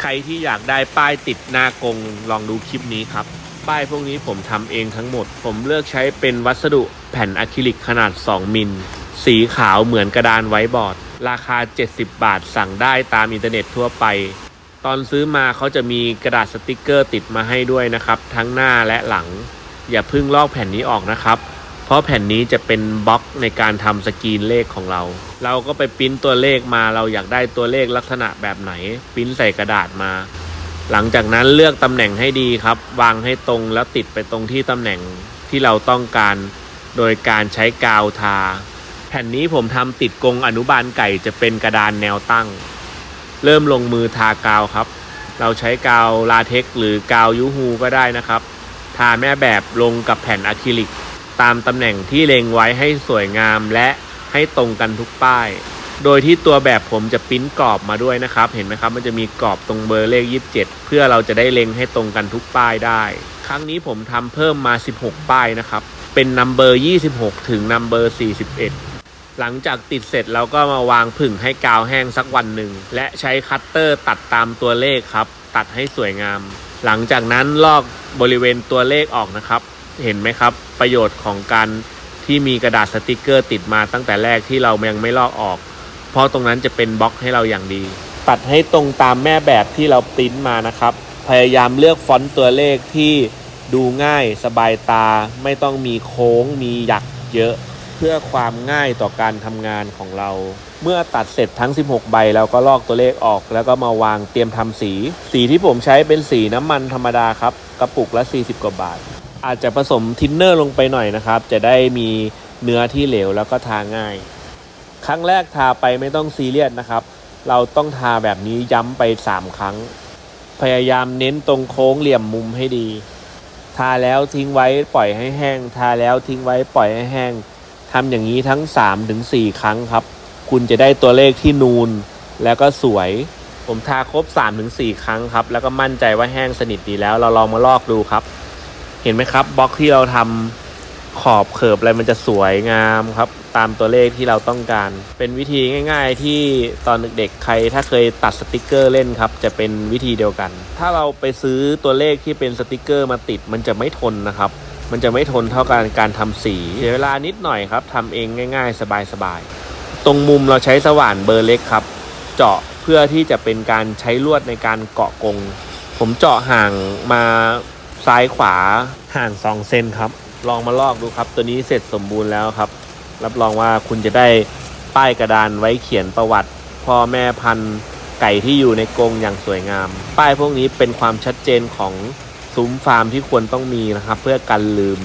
ใครที่อยากได้ป้ายติดหน้ากงลองดูคลิปนี้ครับ ป้ายพวกนี้ผมทำเองทั้งหมด ผมเลือกใช้เป็นวัสดุแผ่นอะคริลิกขนาด 2 มิล สีขาวเหมือนกระดานไว้บอร์ด ราคา 70 บาทสั่งได้ตามอินเทอร์เน็ตทั่วไป ตอนซื้อมาเขาจะมีกระดาษสติกเกอร์ติดมาให้ด้วยนะครับ ทั้งหน้าและหลัง อย่าเพิ่งลอกแผ่นนี้ออกนะครับ ราะแผ่นนี้จะเป็นบล็อกในการทำสกรีนเลขของเรา เราก็ไปปริ้นตัวเลขมาเราอยากได้ตัวเลขลักษณะแบบไหนปริ้นใส่กระดาษมา หลังจากนั้นเลือกตำแหน่งให้ดีครับ วางให้ตรงแล้วติดไปตรงที่ตำแหน่งที่เราต้องการ โดยการใช้กาวทา แผ่นนี้ผมทำติดกรงอนุบาลไก่จะเป็นกระดานแนวตั้ง เริ่มลงมือทากาวครับ เราใช้กาวลาเท็กหรือกาวยูฮูก็ได้นะครับ ทาแม่แบบลงกับแผ่นอะคริลิก ตามตำแหน่งที่เล็งไว้ให้สวยงามและให้ตรงกันทุกป้าย โดยที่ตัวแบบผมจะปิ้นกรอบมาด้วยนะครับ เห็นไหมครับ มันจะมีกรอบตรงเบอร์เลข 27 เพื่อเราจะได้เล็งให้ตรงกันทุกป้ายได้ ครั้งนี้ผมทำเพิ่มมา 16 ป้ายนะครับ เป็นนัมเบอร์ 26 ถึงนัมเบอร์ 41หลังจากติดเสร็จเราก็มาวางผึ่งให้กาวแห้งสักวันหนึ่ง และใช้คัตเตอร์ตัดตามตัวเลขครับ ตัดให้สวยงาม หลังจากนั้นลอกบริเวณตัวเลขออกนะครับ เห็นไหมครับ ประโยชน์ของการที่มีกระดาษสติกเกอร์ติดมาตั้งแต่แรกที่เรายังไม่ลอกออก เพราะตรงนั้นจะเป็นบล็อกให้เราอย่างดี ตัดให้ตรงตามแม่แบบที่เราปริ้นมานะครับ พยายามเลือกฟอนต์ตัวเลขที่ดูง่ายสบายตาไม่ต้องมีโค้งมีหยักเยอะ เพื่อความง่ายต่อการทำงานของเรา เมื่อตัดเสร็จทั้ง 16 ใบเราก็ลอกตัวเลขออก แล้วก็มาวางเตรียมทำสี สีที่ผมใช้เป็นสีน้ำมันธรรมดาครับ กระปุกละ 40 กว่าบาท อาจจะผสมทินเนอร์ลงไปหน่อยนะครับ จะได้มีเนื้อที่เหลวแล้วก็ทาง่าย ครั้งแรกทาไปไม่ต้องซีเรียสนะครับ เราต้องทาแบบนี้ย้ำไป 3 ครั้ง พยายามเน้นตรงโค้งเหลี่ยมมุมให้ดี ทาแล้วทิ้งไว้ปล่อยให้แห้ง ทาแล้วทิ้งไว้ปล่อยให้แห้งทำอย่างนี้ทั้ง 3-4 ครั้งครับ คุณจะได้ตัวเลขที่นูนแล้วก็สวย ผมทาครบ 3-4 ครั้งครับ แล้วก็มั่นใจว่าแห้งสนิทดีแล้ว เราลองมาลอกดูครับ เห็นไหมครับบล็อกที่เราทำขอบเขิบอะไรมันจะสวยงามครับ ตามตัวเลขที่เราต้องการ เป็นวิธีง่าย ๆ ที่ตอนเด็กๆใครถ้าเคยตัดสติกเกอร์เล่นครับ จะเป็นวิธีเดียวกัน ถ้าเราไปซื้อตัวเลขที่เป็นสติกเกอร์มาติดมันจะไม่ทนนะครับ มันจะไม่ทนเท่าการการทำสีเสียเวลานิดหน่อยครับทำเองง่าย ๆ สบายๆตรงมุมเราใช้สว่านเบอร์เล็กครับ เจาะเพื่อที่จะเป็นการใช้ลวดในการเกาะกง ผมเจาะห่างมา ซ้ายขวาห่าง2เซนครับ ลองมาลอกดูครับ ตัวนี้เสร็จสมบูรณ์แล้วครับ รับรองว่าคุณจะได้ป้ายกระดานไว้เขียนประวัติพ่อแม่พันธุ์ไก่ที่อยู่ในกรงอย่างสวยงาม ป้ายพวกนี้เป็นความชัดเจนของซุ้มฟาร์มที่ควรต้องมีนะครับ เพื่อกันลืม